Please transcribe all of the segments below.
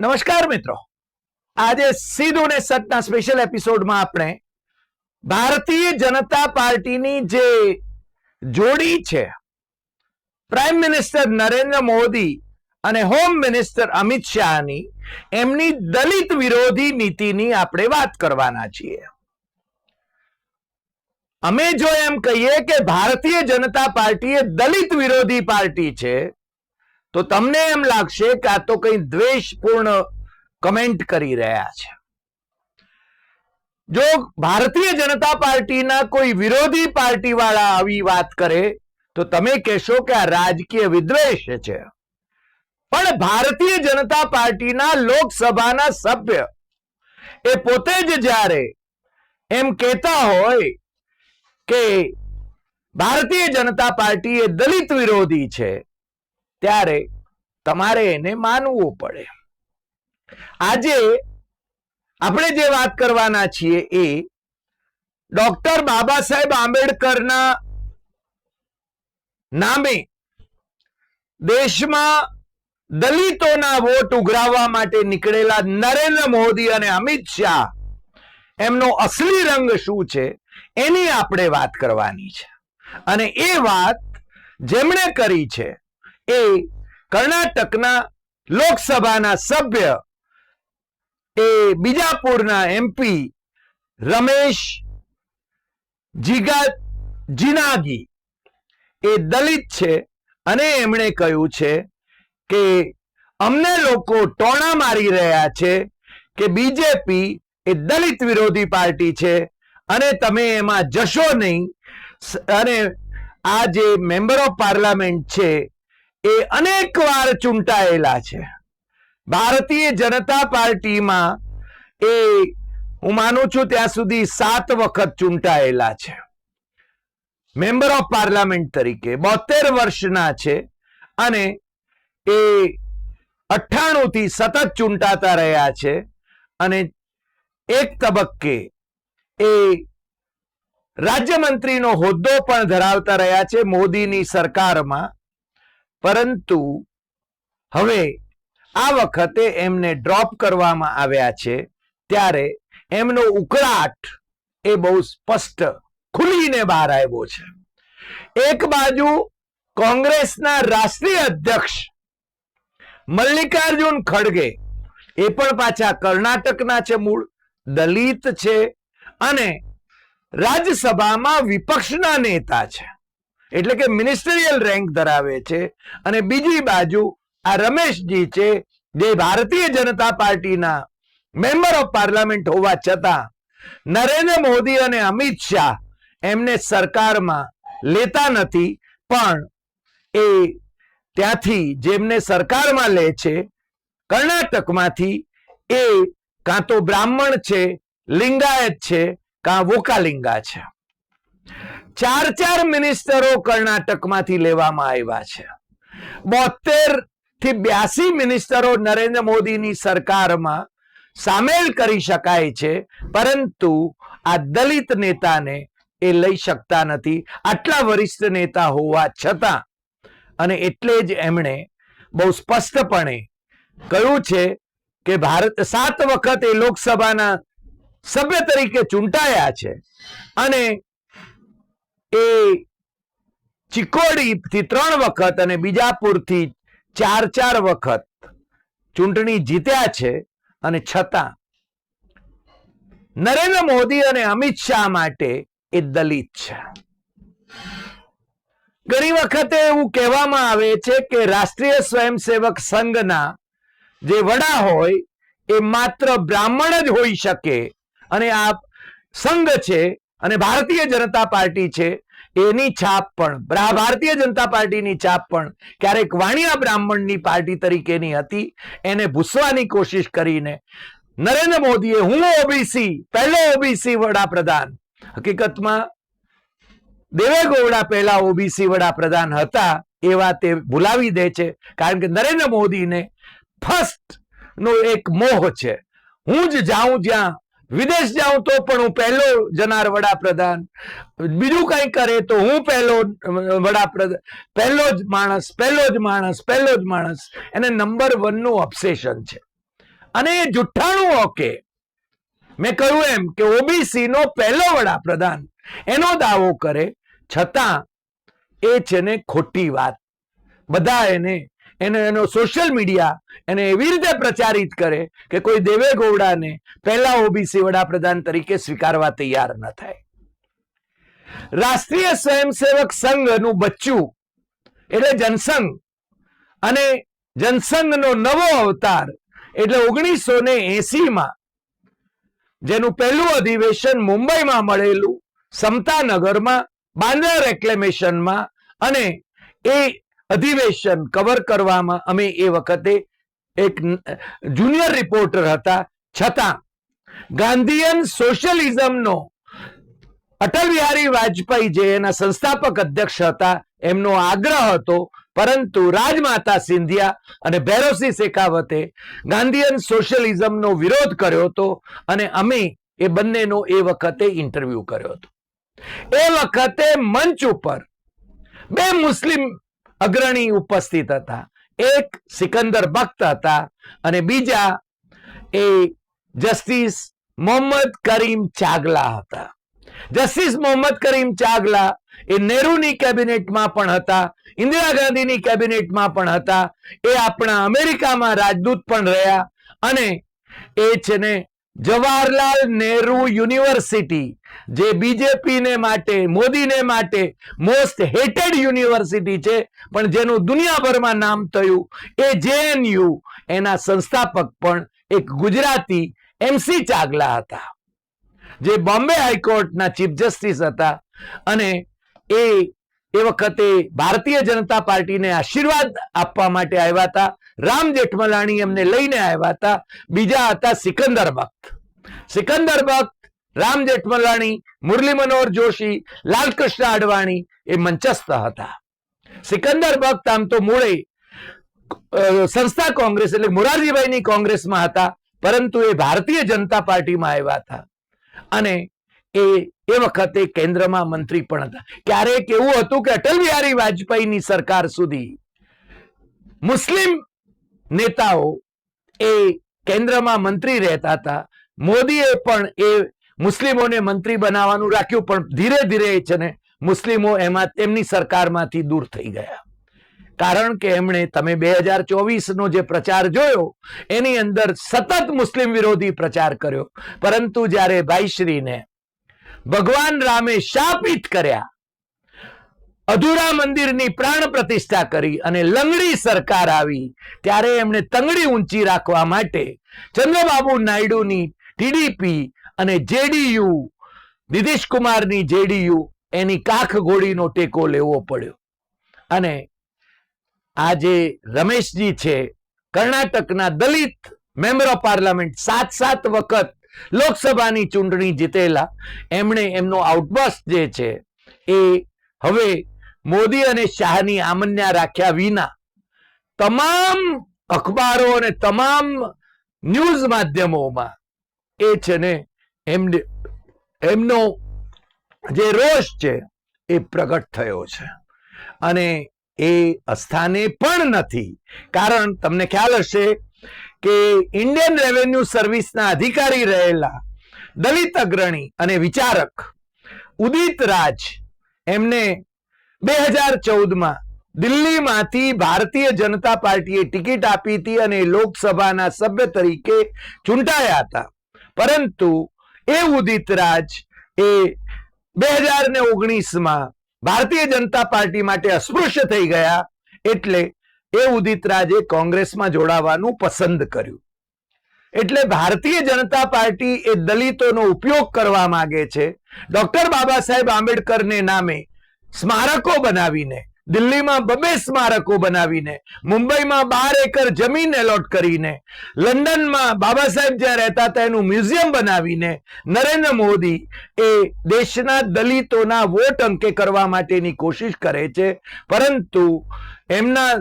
નમસ્કાર મિત્રો. આજે સીધું ને સતના સ્પેશિયલ એપિસોડમાં આપણે ભારતીય જનતા પાર્ટીની જે જોડી છે પ્રાઇમ મિનિસ્ટર નરેન્દ્ર મોદી અને હોમ મિનિસ્ટર અમિત શાહની, એમની દલિત વિરોધી નીતિની આપણે વાત કરવાના છીએ. અમે જો એમ કહીએ કે ભારતીય જનતા પાર્ટી એ દલિત વિરોધી પાર્ટી છે તો તમને એમ લાગશે કે આ તો કઈ દ્વેષપૂર્ણ કમેન્ટ કરી રહ્યા છે. જો ભારતીય જનતા પાર્ટીના કોઈ વિરોધી પાર્ટી વાળા આવી વાત કરે, તો તમે કહેશો કે આ રાજકીય વિદ્વેષ છે. પણ ભારતીય જનતા પાર્ટીના લોકસભાના સભ્ય એ પોતે જ જ્યારે એમ કહેતા હોય કે ભારતીય જનતા પાર્ટી એ દલિત વિરોધી છે ત્યારે તમારે એને માનવું પડે. આજે આપણે જે વાત કરવાના છીએ એ ડોક્ટર બાબા સાહેબ આંબેડકરના નામે દેશમાં દલિતોના વોટ ઉઘરાવવા માટે નીકળેલા નરેન્દ્ર મોદી અને અમિત શાહ એમનો અસલી રંગ શું છે એની આપણે વાત કરવાની છે. અને એ વાત જેમણે કરી છે એ કર્ણાટકના લોકસભાના સભ્ય, એ બીજાપુરના એમપી રમેશ જીગા જીનાગી. એ દલિત છે અને એમણે કહ્યું છે કે અમને લોકો ટોણા મારી રહ્યા છે કે બીજેપી એ દલિત વિરોધી પાર્ટી છે અને તમે એમાં જશો નહીં. અને આ જે મેમ્બર ઓફ પાર્લામેન્ટ છે એ અનેક વાર ચૂંટાયેલા છે. ભારતીય જનતા પાર્ટીમાં એ, હું માનું છું ત્યાં સુધી સાત વખત ચૂંટાયેલા છે. મેમ્બર ઓફ પાર્લામેન્ટ તરીકે બોતેર વર્ષના છે અને એ અઠ્ઠાણું થી સતત ચૂંટાતા રહ્યા છે અને એક તબક્કે એ રાજ્યમંત્રીનો હોદ્દો પણ ધરાવતા રહ્યા છે મોદીની સરકારમાં. પરંતુ હવે આ વખતે એમને ડ્રોપ કરવામાં આવ્યા છે, ત્યારે એમનો ઉકળાટ એ બહુ સ્પષ્ટ ખુલીને બહાર આવ્યો છે. એક બાજુ કોંગ્રેસના રાષ્ટ્રીય અધ્યક્ષ મલ્લિકાર્જુન ખડગે, એ પણ પાછા કર્ણાટકના છે મૂળ, દલિત છે અને રાજ્યસભામાં વિપક્ષના નેતા છે. એટલે કે મિનિસ્ટરિયલ રેન્ક ધરાવે છે. અને બીજી બાજુ આ રમેશજી છે, જે ભારતીય જનતા પાર્ટીના મેમ્બર ઓફ પાર્લામેન્ટ હોવા છતાં નરેન્દ્ર મોદી અને અમિત શાહ એમને સરકારમાં લેતા નથી, પણ એ ત્યાંથી જેમને સરકારમાં લે છે, કર્ણાટકમાંથી એ કાં તો બ્રાહ્મણ છે, લિંગાયત છે, કાં વોકાલિંગા છે. ચાર ચાર મિનિસ્ટરો કર્ણાટકમાંથી લેવામાં આવ્યા છે. બોતેરથી બ્યાસી મિનિસ્ટરો નરેન્દ્ર મોદીની સરકારમાં સામેલ કરી શકાય છે, પરંતુ આ દલિત નેતાને એ લઈ શકતા નથી. આટલા વરિષ્ઠ નેતા હોવા છતાં, અને એટલે જ એમણે બહુ સ્પષ્ટપણે કહ્યું છે કે ભારત સાત વખત એ લોકસભાના સભ્ય તરીકે ચૂંટાયા છે, અને એ ચિકોડી થી ત્રણ વખત અને બીજાપુરથી ચાર ચાર વખત ચૂંટણી જીત્યા છે અને છતાં નરેન્દ્ર મોદી અને અમિત શાહ માટે એ દલિત છે. ઘણી વખતે એવું કહેવામાં આવે છે કે રાષ્ટ્રીય સ્વયંસેવક સંઘના જે વડા હોય એ માત્ર બ્રાહ્મણ જ હોઈ શકે અને આ સંઘ છે અને ભારતીય જનતા પાર્ટી છે, એની છાપ પણ. ભારતીય જનતા પાર્ટીની છાપ પણ ક્યારેક વાણિયા બ્રાહ્મણની પાર્ટી તરીકેની હતી. એને ભૂસવાની કોશિશ કરીને નરેન્દ્ર મોદીએ, હું ઓબીસી, પહેલો ઓબીસી વડાપ્રધાન. હકીકતમાં દેવે પહેલા ઓબીસી વડાપ્રધાન હતા એવા તે ભૂલાવી દે છે, કારણ કે નરેન્દ્ર મોદીને ફર્સ્ટ નો એક મોહ છે. હું જ જાઉં જ્યાં વિદેશ જાઉં તો પણ હું પહેલો જનાર વડાપ્રધાન. બીજું કઈ કરે તો હું પહેલો વડાપ્રધાન પહેલો જ માણસ, પહેલો જ માણસ, પહેલો જ માણસ. એને નંબર વનનું ઓબ્સેશન છે. અને એ જુઠ્ઠાણું ઓકે. મેં કહ્યું એમ કે ઓબીસી નો પહેલો વડાપ્રધાન એનો દાવો કરે, છતાં એ છે ને ખોટી વાત. બધા એને એને એનો સોશિયલ મીડિયા એને એવી રીતે પ્રચારિત કરે કે કોઈ દેવે ગોવડાને પહેલા ઓબીસી વડાપ્રધાન તરીકે સ્વીકારવા તૈયાર ન થાય. રાષ્ટ્રીય સ્વયંસેવક સંઘનું બચ્ચું એટલે જનસંઘ અને જનસંઘનો નવો અવતાર એટલે ઓગણીસો ને એસીમાં જેનું પહેલું અધિવેશન મુંબઈમાં મળેલું, સમતાનગરમાં, બાંદ્રા રેક્લેમેશનમાં અને એ અધિવેશન કવર કરવામાં અમે એ વખતે એક જુનિયર રિપોર્ટર હતા. છતાં ગાંધીયન સોશિયલિઝમનો અટલ બિહારી વાજપેયી જે એના સંસ્થાપક અધ્યક્ષ હતા, એમનો આગ્રહ હતો. પરંતુ રાજમાતા સિંધિયા અને ભૈરવસિંહ શેખાવતે ગાંધીયન સોશિયલિઝમનો વિરોધ કર્યો હતો અને અમે એ બંનેનો એ વખતે ઇન્ટરવ્યુ કર્યો હતો. એ વખતે મંચ ઉપર બે મુસ્લિમ અગ્રણી ઉપસ્થિત હતા. એક સિકંદર બખ્ત હતા અને બીજા એ જસ્ટિસ મોહમ્મદ કરીમ ચાગલા હતા. જસ્ટિસ મોહમ્મદ કરીમ ચાગલા એ નેહરુની કેબિનેટમાં પણ હતા, ઇન્દિરા ગાંધીની કેબિનેટમાં પણ હતા, એ આપણા અમેરિકામાં રાજદૂત પણ રહ્યા અને એ છે ને જવાહરલાલ નેહરુ યુનિવર્સિટી, જે બીજેપી ને માટે, મોદીને માટે મોસ્ટ હેટેડ યુનિવર્સિટી છે, પણ જેનું દુનિયાભરમાં નામ થયું એ જેએનયુ. એના સંસ્થાપક પણ એક ગુજરાતી એમસી ચાગલા હતા, જે બોમ્બે હાઈકોર્ટના ચીફ જસ્ટિસ હતા અને એ એ વખતે ભારતીય જનતા પાર્ટીને આશીર્વાદ આપવા માટે આવ્યા હતા. રામ જેઠમલાણી એમને લઈને આવ્યા હતા. બીજા હતા સિકંદર ભક્ત. સિકંદર ભક્ત, રામ જેઠમલાણી, મુરલી મનોહર જોશી, લાલકૃષ્ણ અડવાણી એ મંચસ્થ હતા. સિકંદર ભક્ત આમ તો મૂળે સંસ્થા કોંગ્રેસ એટલે મોરારજીભાઈની કોંગ્રેસમાં હતા, પરંતુ એ ભારતીય જનતા પાર્ટીમાં આવ્યા હતા. અને એ એ વખતે કેન્દ્રમાં મંત્રી પણ હતા. ક્યારેક એવું હતું કે અટલ બિહારી વાજપેયીની સરકાર સુધી મુસ્લિમ નેતાઓ એ કેન્દ્રમાં મંત્રી રહેતા હતા. મોદીએ પણ એ મુસ્લિમોને મંત્રી બનાવવાનું રાખ્યું, પણ ધીરે ધીરે છે ને મુસ્લિમો એમાં તેમની સરકારમાંથી દૂર થઈ ગયા. કારણ કે એમણે, તમે બે હજાર ચોવીસ નો જે પ્રચાર જોયો, એની અંદર સતત મુસ્લિમ વિરોધી પ્રચાર કર્યો. પરંતુ જ્યારે ભાઈશ્રીને ભગવાન રામે શાપિત કર્યા. અધૂરા મંદિરની પ્રાણ પ્રતિષ્ઠા કરી અને લંગડી સરકાર આવી. ત્યારે એમણે તંગડી ઊંચી રાખવા માટે ચંદ્રબાબુ નાયડુની ટીડીપી અને જેડીયુ નીતિશ કુમારની જેડીયુ એની કાખ ગોળીનો ટેકો લેવો પડ્યો. અને આ જે રમેશજી છે, કર્ણાટકના દલિત મેમ્બર ઓફ પાર્લામેન્ટ સાત સાત વખત લોકસભાની ચૂંટણી જીતેલા, એમણે એમનો આઉટબસ્ટ જે છે, એ હવે મોદી અને શાહની આમન્યા રાખ્યા વિના તમામ અખબારો અને તમામ ન્યૂઝ માધ્યમોમાં એ છે ને એમને, એમનો જે રોષ છે એ પ્રગટ થયો છે. અને એ અસ્થાને પણ નથી. કારણ તમને ખ્યાલ હશે કે ઇન્ડિયન રેવન્યુ સર્વિસના અધિકારી રહેલા દલિત અગ્રણી અને વિચારક ઉદિત રાજ એમને બે હજાર ચૌદમાં દિલ્હીમાંથી ભારતીય જનતા પાર્ટીએ ટિકિટ આપી હતી અને લોકસભાના સભ્ય તરીકે ચૂંટાયા હતા. પરંતુ એ ઉદિત રાજ એ બે હજાર ને ઓગણીસમાં ભારતીય જનતા પાર્ટી માટે અસ્પૃશ્ય થઈ ગયા એટલે એ ઉદિતરાજે કોંગ્રેસમાં જોડાવાનું પસંદ કર્યું. એટલે ભારતીય જનતા પાર્ટી એ દલિતોનો ઉપયોગ કરવા માંગે છે. ડોક્ટર બાબા સાહેબ આંબેડકરને નામે સ્મારકો બનાવીને, દિલ્હીમાં બબે સ્મારકો બનાવીને, મુંબઈમાં બાર એકર જમીન એલોટ કરીને, લંડનમાં બાબા સાહેબ જ્યાં રહેતા હતા એનું મ્યુઝિયમ બનાવીને, નરેન્દ્ર મોદી એ દેશના દલિતોના વોટ અંકે કરવા માટેની કોશિશ કરે છે. પરંતુ એમના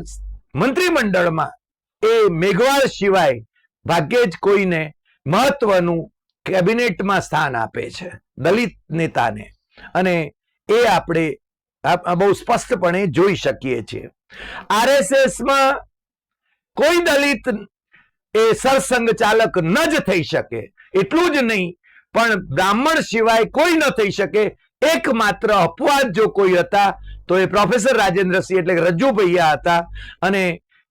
મંત્રીમંડળમાં એ મેઘવાળ સિવાય ભાગ્યે જ કોઈને મહત્વનું કેબિનેટમાં સ્થાન આપે છે, દલિત નેતાને. અને એ આપણે બહુ સ્પષ્ટપણે જોઈ શકીએ છીએ. આરએસએસમાં કોઈ દલિત એ સરસંઘ ચાલક ન જ થઈ શકે, એટલું જ નહીં, પણ બ્રાહ્મણ સિવાય કોઈ ન થઈ શકે, એકમાત્ર અપવાદ જો કોઈ હતા તો એ પ્રોફેસર રાજેન્દ્રસિંહ એટલે રજુ ભૈયા હતા અને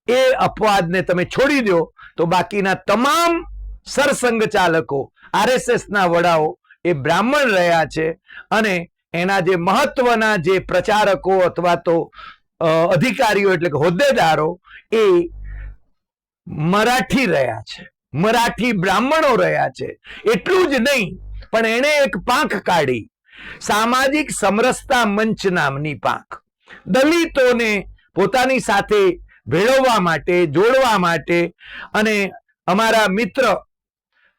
એ અપવાદને તમે છોડી દો તો બાકીના તમામ સરસંઘ ચાલકો, આરએસએસ ના વડાઓ એ બ્રાહ્મણ રહ્યા છે અને એના જે મહત્વના જે પ્રચારકો અથવા તો અધિકારીઓ એટલે કે હોદ્દેદારો એ મરાઠી રહ્યા છે. મરાઠી બ્રાહ્મણો રહ્યા છે. એટલું જ નહીં, પણ એણે એક પાંખ કાઢી. સામાજિક સમરસતા મંચ નામની પાંખ. દલિતોને પોતાની સાથે ભેળવવા માટે, જોડવા માટે અને અમારા મિત્ર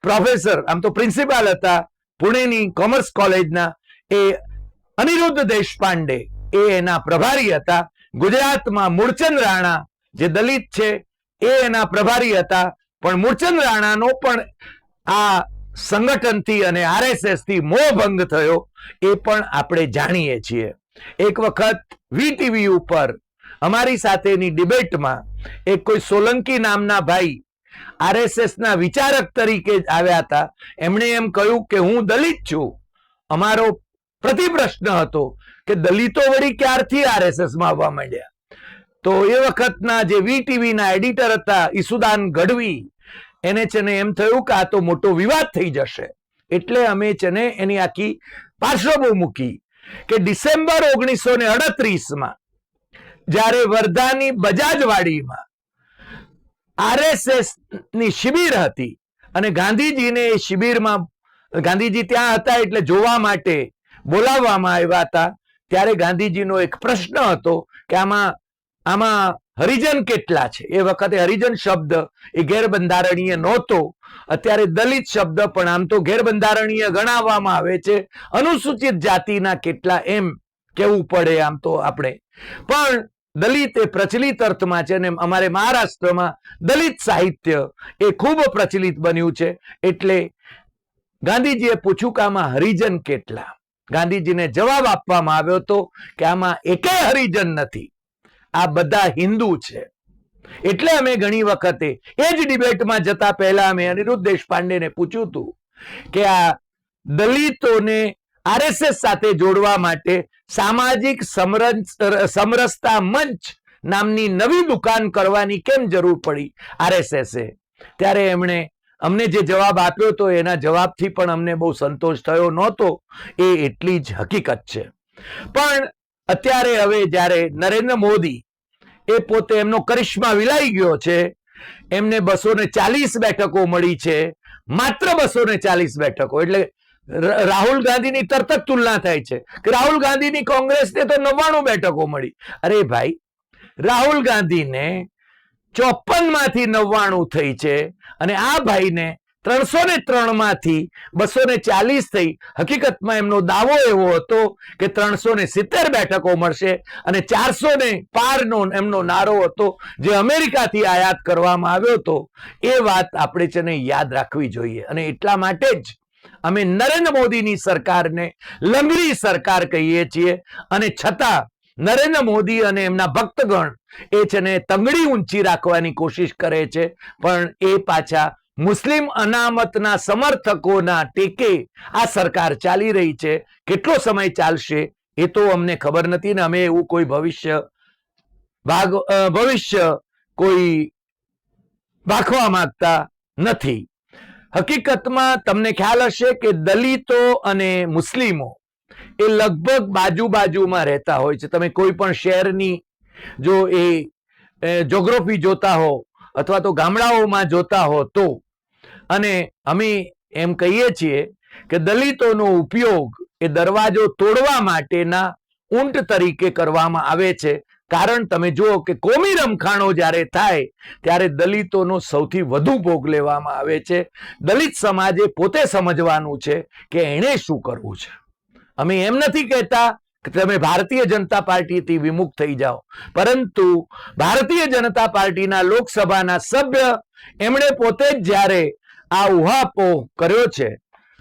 પ્રોફેસર, આમ તો પ્રિન્સિપાલ હતા, પુણેની કોમર્સ કોલેજના એ અનિરુદ્ધ દેશપાંડે એ એના પ્રભારી હતા. ગુજરાતમાં મૂળચંદ રાણા જે દલિત છે એ એના પ્રભારી હતા. પણ મૂળચંદ રાણાનો પણ આ સંગઠનથી અને આરએસએસથી મોહભંગ થયો એ પણ આપણે જાણીએ છીએ. એક વખત વીટીવી ઉપર અમારી સાથેની ડિબેટમાં એક કોઈ સોલંકી નામના ભાઈ આરએસએસના વિચારક તરીકે આવ્યા હતા. એમણે એમ કહ્યું કે હું દલિત છું. અમારો પ્રતિપ્રશ્ન હતો કે દલિતો વળી ક્યારથી આરએસએસમાં આવવા માંડ્યા? તો એ વખતના જે વીટીવીના એડિટર હતા ઈસુદાન ગઢવી એને છે ને એમ થયું કે આ તો મોટો વિવાદ થઈ જશે. એટલે અમે છે ને એની આખી પાર્શ્વભૂ મૂકી કે ડિસેમ્બર ઓગણીસો ને અડત્રીસમાં જ્યારે વર્ધાની બજાજવાડીમાં આરએસએસની શિબિર હતી અને ગાંધીજીને એ શિબિરમાં, ગાંધીજી ત્યાં હતા એટલે જોવા માટે બોલાવવામાં આવ્યા હતા, ત્યારે ગાંધીજીનો એક પ્રશ્ન હતો કે આમાં આમાં હરિજન કેટલા છે? એ વખતે હરિજન શબ્દ એ ગેરબંધારણીય નહોતો. અત્યારે દલિત શબ્દ પણ આમ તો ગેરબંધારણીય ગણાવવામાં આવે છે. અનુસૂચિત જાતિના કેટલા એમ કેવું પડે આમ તો આપણે. પણ દલિત એ પ્રચલિત અર્થમાં છે અને અમારે મહારાષ્ટ્રમાં દલિત સાહિત્ય એ ખૂબ પ્રચલિત બન્યું છે. એટલે ગાંધીજીએ પૂછ્યું કે આમાં હરિજન કેટલા? ગાંધીજીને જવાબ આપવામાં આવ્યો હતો કે આમાં એકેય હરિજન નથી. આ બધા હિન્દુ છે. એટલે અમે ઘણી વખતે એ જ ડિબેટમાં જતા પહેલા અમે અનિરુદ્ધ દેશપાંડેને પૂછ્યું હતું કે આ દલિતોને આરએસએસ સાથે જોડવા માટે સામાજિક સમરસ સમરસતા મંચ નામની નવી દુકાન કરવાની કેમ જરૂર પડી આરએસએસે? ત્યારે એમણે અમને જે જવાબ આપ્યો તો એના જવાબથી પણ અમને બહુ સંતોષ થયો નહોતો. એ એટલી જ હકીકત છે. પણ અત્યારે હવે જ્યારે નરેન્દ્ર મોદી એ પોતે એમનો કરિશ્મા વિલાઈ ગયો છે, એમને બસો ને ચાલીસ બેઠકો મળી છે, માત્ર બસો ને ચાલીસ બેઠકો, એટલે રાહુલ ગાંધીની તરત જ તુલના થાય છે કે રાહુલ ગાંધીની કોંગ્રેસને તો નવ્વાણું બેઠકો મળી. અરે ભાઈ, રાહુલ ગાંધીને ચોપનમાંથી નવ્વાણું થઈ છે અને આ ભાઈને ત્રણસો ને ત્રણમાંથી બસો ને ચાલીસ થઈ. હકીકતમાં એમનો દાવો એવો હતો કે ત્રણસો ને સિત્તેર બેઠકો મળશે અને ચારસો ને પારનો એમનો નારો હતો જે અમેરિકાથી આયાત કરવામાં આવ્યો હતો. એ વાત આપણે છે યાદ રાખવી જોઈએ. અને એટલા માટે જ અમે નરેન્દ્ર મોદીની સરકારને લંગડી સરકાર કહીએ છીએ. અને છતાં નરેન્દ્ર મોદી અને એમના ભક્તગણ એ છે ને તંગડી ઊંચી રાખવાની કોશિશ કરે છે. પણ એ પાછા મુસ્લિમ અનામતના સમર્થકોના ટેકે આ સરકાર ચાલી રહી છે. કેટલો સમય ચાલશે એ તો અમને ખબર નથી ને અમે એવું કોઈ ભવિષ્ય ભાગ ભવિષ્ય કોઈ ભાખવા માંગતા નથી. હકીકતમાં તમને ખ્યાલ હશે કે દલિતો અને મુસ્લિમો એ લગભગ બાજુ બાજુમાં રહેતા હોય છે. તમે કોઈ પણ શહેરની જો એ જોગ્રોફી જોતા હો અથવા તો ગામડાઓમાં જોતા હો તો અને અમે એમ કહીએ છીએ કે દલિતોનો ઉપયોગ એ દરવાજો તોડવા માટેના ઊંટ તરીકે કરવામાં આવે છે. કારણ તમે જુઓ કે કોમી રમખાણો જ્યારે થાય, ત્યારે દલિતોનો સૌથી વધુ ભોગ લેવામાં આવે છે. દલિત સમાજે પોતે સમજવાનું છે કે એણે શું કરવું છે. અમે એમ નથી કહેતા કે તમે ભારતીય જનતા પાર્ટીથી વિમુખ થઈ જાઓ. પરંતુ ભારતીય જનતા પાર્ટીના લોકસભાના સભ્ય એમણે પોતે જ જ્યારે આ ઉહાપો કર્યો છે,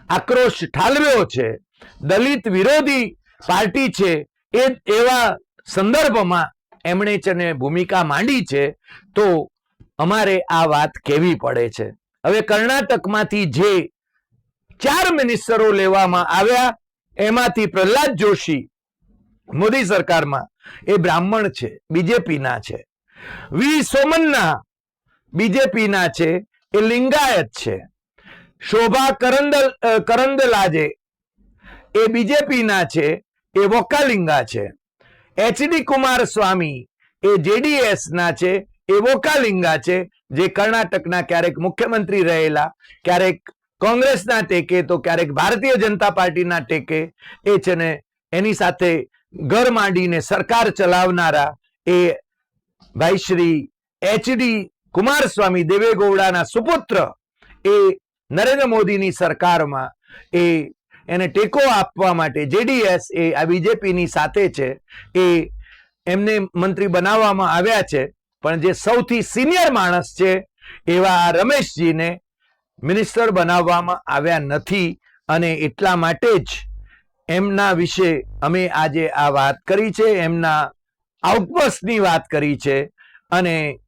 આક્રોશ ઠાલવ્યો છે, દલિત વિરોધી પાર્ટી છે, એ એવા સંદર્ભમાં એમણે છે ભૂમિકા માંડી છે, તો અમારે આ વાત કેવી પડે છે. હવે કર્ણાટકમાંથી જે ચાર મિનિસ્ટરો લેવામાં આવ્યા, એમાંથી પ્રહલાદ જોશી મોદી સરકારમાં, એ બ્રાહ્મણ છે, બીજેપીના છે. વી. સોમન્ના બીજેપીના છે એ લિંગાયત છે. શોભા કરંદલ કરંદલાજે એ બીજેપીના છે, એ વોકાલિંગા છે. એચડી કુમાર સ્વામી એ જેડીએસ ના છે, એ વોકાલિંગા છે, જે કર્ણાટકના ક્યારેક મુખ્યમંત્રી રહેલા, ક્યારેક કોંગ્રેસના ટેકે, તો ક્યારેક ભારતીય જનતા પાર્ટીના ટેકે, એ છે ને એની સાથે ઘર માંડીને સરકાર ચલાવનારા એ ભાઈ શ્રી એચડી કુમારસ્વામી દેવેગૌડાના સુપુત્ર એ નરેન્દ્ર મોદીની સરકારમાં એ એને ટેકો આપવા માટે જેડીએસ એ આ બીજેપીની સાથે છે. એ એમને મંત્રી બનાવવામાં આવ્યા છે. પણ જે સૌથી સિનિયર માણસ છે એવા રમેશજીને મિનિસ્ટર બનાવવામાં આવ્યા નથી અને એટલા માટે જ એમના વિશે અમે આજે આ વાત કરી છે. એમના આઉટબર્સની વાત કરી છે. અને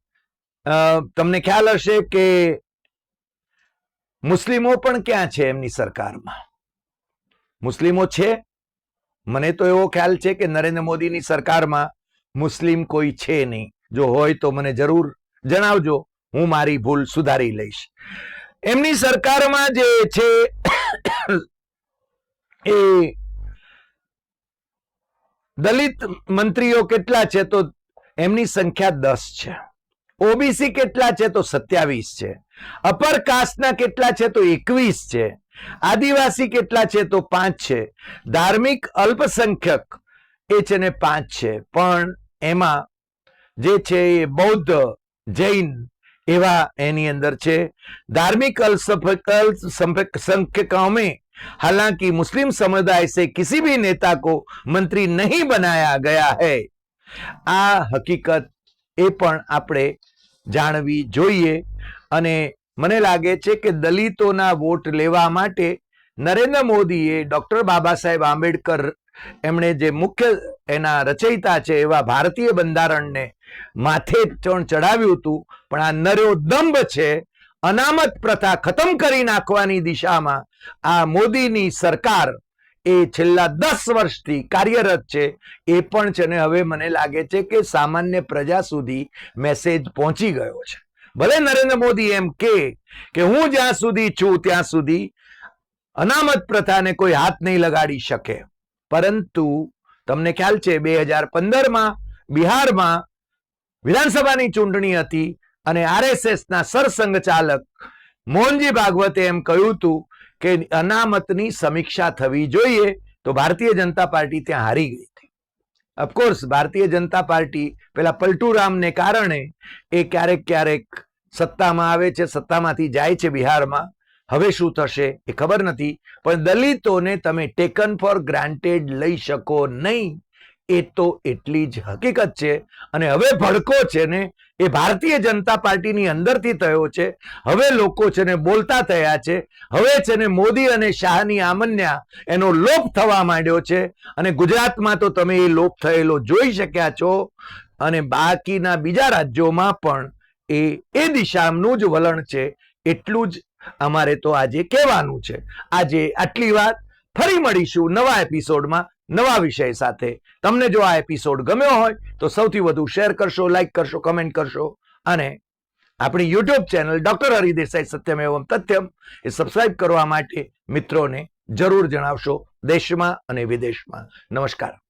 તમને ખ્યાલ હશે કે મુસ્લિમો પણ ક્યાં છે એમની સરકારમાં? મુસ્લિમો છે? મને તો એવો ખ્યાલ છે કે નરેન્દ્ર મોદીની સરકારમાં મુસ્લિમ કોઈ છે નહીં. જો હોય તો મને જરૂર જણાવજો. હું મારી ભૂલ સુધારી લઈશ. એમની સરકારમાં જે છે એ દલિત મંત્રીઓ કેટલા છે તો એમની સંખ્યા દસ છે. ઓબીસી કેટલા છે તો સત્યાવીસ છે અપર કાસ્ટના કેટલા છે તો એકવીસ છે આદિવાસી કેટલા છે તો પાંચ છે ધાર્મિક અલ્પસંખ્યક એ છે ને પાંચ છે પણ એમાં જે છે એ બૌદ્ધ જૈન એવા એની અંદર છે धार्मिक अल्पसंख्यकों में हालांकि मुस्लिम समुदाय से किसी भी नेता को मंत्री नहीं बनाया गया है આ હકીકત એ પણ આપણે જાણવી જોઈએ. અને મને લાગે છે કે દલિતોના વોટ લેવા માટે નરેન્દ્ર મોદીએ ડૉક્ટર બાબા સાહેબ આંબેડકર એમણે જે મુખ્ય એના રચયિતા છે એવા ભારતીય બંધારણને માથે ચણ ચડાવ્યું હતું, પણ આ નર્યો દંભ છે, અનામત પ્રથા ખતમ કરી નાખવાની દિશામાં આ મોદીની સરકાર એ છેલ્લા દસ વર્ષથી કાર્યરત છે. એ પણ છે ને હવે મને લાગે છે કે સામાન્ય પ્રજા સુધી મેસેજ પહોંચી ગયો છે. ભલે નરેન્દ્ર મોદી એમ કે હું જ્યાં સુધી છું ત્યાં સુધી અનામત પ્રથાને કોઈ હાથ નહીં લગાડી શકે. પરંતુ તમને ખ્યાલ છે બે હજાર પંદરમાં બિહારમાં વિધાનસભાની ચૂંટણી હતી અને આરએસએસ ના સરસંઘ ચાલક મોહનજી ભાગવતે એમ કહ્યું હતું કે અનામતની સમીક્ષા થવી જોઈએ તો ભારતીય જનતા પાર્ટી ત્યાં હારી ગઈ હતી. ઓફકોર્સ ભારતીય જનતા પાર્ટી પેલા પલટુરામને કારણે એ ક્યારેક ક્યારેક સત્તામાં આવે છે, સત્તામાંથી જાય છે બિહારમાં. હવે શું થશે એ ખબર નથી, પણ દલિતોને તમે ટેકન ફોર ગ્રાન્ટેડ લઈ શકો નહીં. એ તો એટલી જ હકીકત છે. અને હવે ભડકો છે ને, એ ભારતીય જનતા પાર્ટીની અંદરથી થયો છે. હવે લોકો છે ને બોલતા થયા છે. હવે છે ને મોદી અને શાહની આમન્યા એનો લોપ થવા માંડ્યો છે. અને ગુજરાતમાં તો તમે એ લોપ થયેલો જોઈ શક્યા છો. અને બાકીના બીજા રાજ્યોમાં પણ એ એ દિશાનું જ વલણ છે. એટલું જ અમારે તો આજે કહેવાનું છે. આજે આટલી વાત. ફરી મળીશું નવા એપિસોડમાં નવા વિષય સાથે. તમને જો આ એપિસોડ ગમ્યો હોય, તો સૌથી વધુ શેર કરશો લાઈક કરશો કમેન્ટ કરશો. અને આપણી YouTube channel doctor Hari Desai Satyam એવમ તથ્યમ એ સબસ્ક્રાઇબ કરવા માટે મિત્રોને જરૂર જણાવશો દેશમાં અને વિદેશમાં. નમસ્કાર.